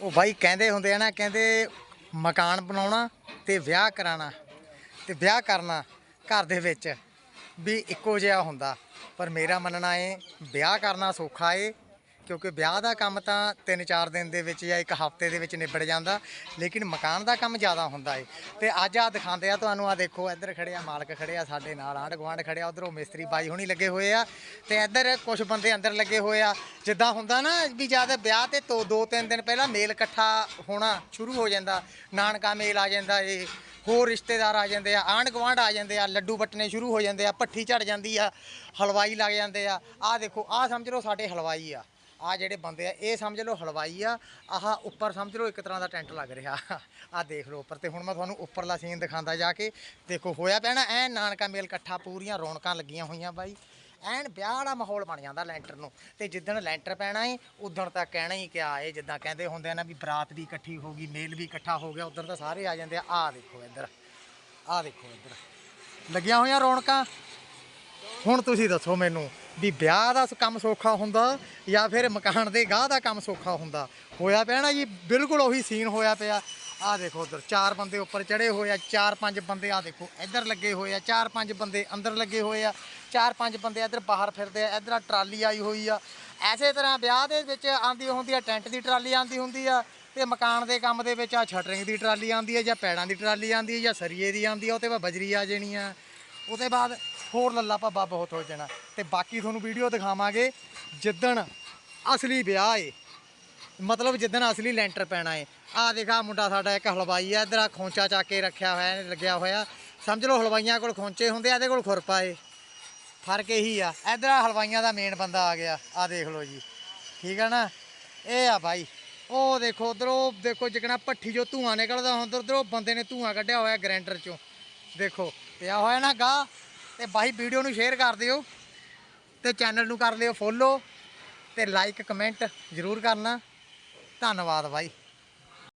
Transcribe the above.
ਉਹ ਬਾਈ ਕਹਿੰਦੇ ਹੁੰਦੇ ਆ ਨਾ, ਕਹਿੰਦੇ ਮਕਾਨ ਬਣਾਉਣਾ ਤੇ ਵਿਆਹ ਕਰਾਉਣਾ ਤੇ ਵਿਆਹ ਕਰਨਾ ਘਰ ਦੇ ਵਿੱਚ ਵੀ ਇੱਕੋ ਜਿਹਾ ਹੁੰਦਾ। ਪਰ ਮੇਰਾ ਮੰਨਣਾ ਏ, ਵਿਆਹ ਕਰਨਾ ਸੌਖਾ ਏ ਕਿਉਂਕਿ ਵਿਆਹ ਦਾ ਕੰਮ ਤਾਂ 3-4 ਦਿਨ ਦੇ ਵਿੱਚ ਜਾਂ ਇੱਕ ਹਫ਼ਤੇ ਦੇ ਵਿੱਚ ਨਿਬੜ ਜਾਂਦਾ, ਲੇਕਿਨ ਮਕਾਨ ਦਾ ਕੰਮ ਜ਼ਿਆਦਾ ਹੁੰਦਾ ਏ। ਤੇ ਅੱਜ ਆ ਦਿਖਾਉਂਦੇ ਆ ਤੁਹਾਨੂੰ ਆ ਦੇਖੋ, ਇੱਧਰ ਖੜੇ ਆ, ਮਾਲਕ ਖੜੇ ਆ ਸਾਡੇ ਨਾਲ, ਆਂਢ ਗੁਆਂਢ ਖੜੇ ਆ, ਉਧਰੋਂ ਮਿਸਤਰੀ ਬਾਈ ਹੁਣੀ ਲੱਗੇ ਹੋਏ ਆ। ਤੇ ਇੱਧਰ ਕੁਝ ਬੰਦੇ ਅੰਦਰ ਲੱਗੇ ਹੋਏ ਆ। ਜਿੱਦਾਂ ਹੁੰਦਾ ਨਾ ਵੀ ਜਦ ਵਿਆਹ ਤੇ ਤੋਂ ਦੋ, ਤਿੰਨ ਦਿਨ ਪਹਿਲਾਂ ਮੇਲ ਇਕੱਠਾ ਹੋਣਾ ਸ਼ੁਰੂ ਹੋ ਜਾਂਦਾ, ਨਾਨਕਾ ਮੇਲ ਆ ਜਾਂਦਾ ਏ, ਹੋਰ ਰਿਸ਼ਤੇਦਾਰ ਆ ਜਾਂਦੇ ਆ, ਆਂਢ ਗੁਆਂਢ ਆ ਜਾਂਦੇ ਆ, ਲੱਡੂ ਵੱਟਣੇ ਸ਼ੁਰੂ ਹੋ ਜਾਂਦੇ ਆ, ਭੱਠੀ ਝੜ ਜਾਂਦੀ ਆ, ਹਲਵਾਈ ਲੱਗ ਜਾਂਦੇ ਆ। ਆਹ ਦੇਖੋ, ਆਹ ਸਮਝ ਲਓ ਸਾਡੇ ਹਲਵਾਈ ਆ। ਆ ਜਿਹੜੇ ਬੰਦੇ ਆ, ਇਹ ਸਮਝ ਲਓ ਹਲਵਾਈ ਆ, ਆਹ ਉੱਪਰ ਸਮਝ ਲਓ ਇੱਕ ਤਰ੍ਹਾਂ ਦਾ ਟੈਂਟ ਲੱਗ ਰਿਹਾ। ਆਹ ਦੇਖ ਲਓ ਉੱਪਰ ਤੇ ਹੁਣ ਮੈਂ ਤੁਹਾਨੂੰ ਉੱਪਰਲਾ ਸੀਨ ਦਿਖਾਉਂਦਾ ਜਾ ਕੇ, ਦੇਖੋ ਹੋਇਆ ਪੈਣਾ ਨਾ ਐ ਨਾਨਕਾ ਮੇਲ ਇਕੱਠਾ, ਪੂਰੀਆਂ ਰੌਣਕਾਂ ਲੱਗੀਆਂ ਹੋਈਆਂ ਬਾਈ। ਐਨ ਵਿਆਹ ਵਾਲਾ ਮਾਹੌਲ ਬਣ ਜਾਂਦਾ ਲੈਂਟਰ ਨੂੰ, ਤੇ ਜਿੱਦਣ ਲੈਂਟਰ ਪੈਣਾ ਏ ਉਦੋਂ ਤਾਂ ਕਹਿਣਾ ਹੀ ਕਿਆ ਏ, ਜਿੱਦਾਂ ਕਹਿੰਦੇ ਹੁੰਦੇ ਆ ਨਾ ਵੀ ਬਰਾਤ ਵੀ ਇਕੱਠੀ ਹੋ ਗਈ, ਮੇਲ ਵੀ ਇਕੱਠਾ ਹੋ ਗਿਆ ਉਦੋਂ ਤਾਂ ਸਾਰੇ ਆ ਜਾਂਦੇ ਆ, ਆਹ ਦੇਖੋ ਇੱਧਰ, ਆਹ ਦੇਖੋ ਇੱਧਰ। ਲੱਗੀਆਂ ਹੋਈਆਂ ਰੌਣਕਾਂ। ਹੁਣ ਤੁਸੀਂ ਦੱਸੋ ਮੈਨੂੰ ਵੀ ਵਿਆਹ ਦਾ ਕੰਮ ਸੌਖਾ ਹੁੰਦਾ ਜਾਂ ਫਿਰ ਮਕਾਨ ਦੇ ਗਾਹ ਦਾ ਕੰਮ ਸੌਖਾ ਹੁੰਦਾ। ਹੋਇਆ ਪਿਆ ਨਾ ਜੀ, ਬਿਲਕੁਲ ਉਹੀ ਸੀਨ ਹੋਇਆ ਪਿਆ। ਆਹ ਦੇਖੋ ਉਧਰ, ਚਾਰ ਬੰਦੇ ਉੱਪਰ ਚੜੇ ਹੋਏ ਆ, ਚਾਰ ਪੰਜ ਬੰਦੇ ਆ ਦੇਖੋ ਇੱਧਰ ਲੱਗੇ ਹੋਏ ਆ, ਚਾਰ ਪੰਜ ਬੰਦੇ ਅੰਦਰ ਲੱਗੇ ਹੋਏ ਆ, ਚਾਰ ਪੰਜ ਬੰਦੇ ਇੱਧਰ ਬਾਹਰ ਫਿਰਦੇ ਆ, ਇੱਧਰ ਆਹ ਟਰਾਲੀ ਆਈ ਹੋਈ ਆ। ਐਸੇ ਤਰ੍ਹਾਂ ਵਿਆਹ ਦੇ ਵਿੱਚ ਆਂਦੀ ਹੁੰਦੀ ਆ, ਟੈਂਟ ਦੀ ਟਰਾਲੀ ਆਂਦੀ ਹੁੰਦੀ ਆ ਤੇ ਮਕਾਨ ਦੇ ਕੰਮ ਦੇ ਵਿੱਚ ਆ ਛਟਰਿੰਗ ਦੀ ਟਰਾਲੀ ਆਂਦੀ ਆ ਜਾਂ ਪੈੜਾਂ ਦੀ ਟਰਾਲੀ ਆਂਦੀ ਆ ਜਾਂ ਸਰੀਏ ਦੀ ਆਂਦੀ ਆ, ਉਹ ਤੇ ਬਜਰੀ ਆ ਜਾਣੀ ਆ। ਉਹਦੇ ਬਾਅਦ ਹੋਰ ਲੱਲਾ ਭੱਬਾ ਬਹੁਤ ਹੋ ਜਾਣਾ। ਤੇ ਬਾਕੀ ਤੁਹਾਨੂੰ ਵੀਡੀਓ ਦਿਖਾਵਾਂਗੇ ਜਿੱਦਣ ਅਸਲੀ ਵਿਆਹ ਏ। ਮਤਲਬ ਜਿੱਦਣ ਅਸਲੀ ਲੈਂਟਰ ਪੈਣਾ ਏ। ਆਹ ਦੇਖਾ ਮੁੰਡਾ ਸਾਡਾ ਇੱਕ ਹਲਵਾਈ ਆ, ਇਧਰ ਆ ਖੋਂਚਾ ਚਾ ਕੇ ਰੱਖਿਆ ਹੋਇਆ, ਲੱਗਿਆ ਹੋਇਆ। ਸਮਝ ਲਓ ਹਲਵਾਈਆਂ ਕੋਲ ਖੋਂਚੇ ਹੁੰਦੇ ਆ, ਇਹਦੇ ਕੋਲ ਖੁਰਪਾ ਏ। ਫ਼ਰਕ ਇਹੀ ਆ। ਇਧਰ ਆ ਹਲਵਾਈਆਂ ਦਾ ਮੇਨ ਬੰਦਾ ਆ ਗਿਆ। ਆ ਦੇਖ ਲਓ ਜੀ। ਠੀਕ ਆ ਨਾ? ਇਹ ਆ ਬਾਈ। ਉਹ ਦੇਖੋ, ਉਧਰੋਂ ਦੇਖੋ ਜਿਕਣਾ ਭੱਠੀ ਜੋ ਧੂਆਂ ਨਿਕਲਦਾ ਹੁੰਦਾ, ਉਧਰੋਂ ਬੰਦੇ ਨੇ ਧੂਆਂ ਕੱਢਿਆ ਹੋਇਆ ਗ੍ਰੈਂਡਰ ਚੋਂ। ਦੇਖੋ ਪਿਆ ਹੋਇਆ ਨਾ ਗਾ, ਤੇ ਬਾਈ ਵੀਡੀਓ ਨੂੰ ਸ਼ੇਅਰ ਕਰ ਦਿਓ ਤੇ ਚੈਨਲ ਨੂੰ ਕਰ ਲਿਓ ਫੋਲੋ ਤੇ ਲਾਈਕ ਕਮੈਂਟ ਜ਼ਰੂਰ ਕਰਨਾ। ਧੰਨਵਾਦ ਬਾਈ।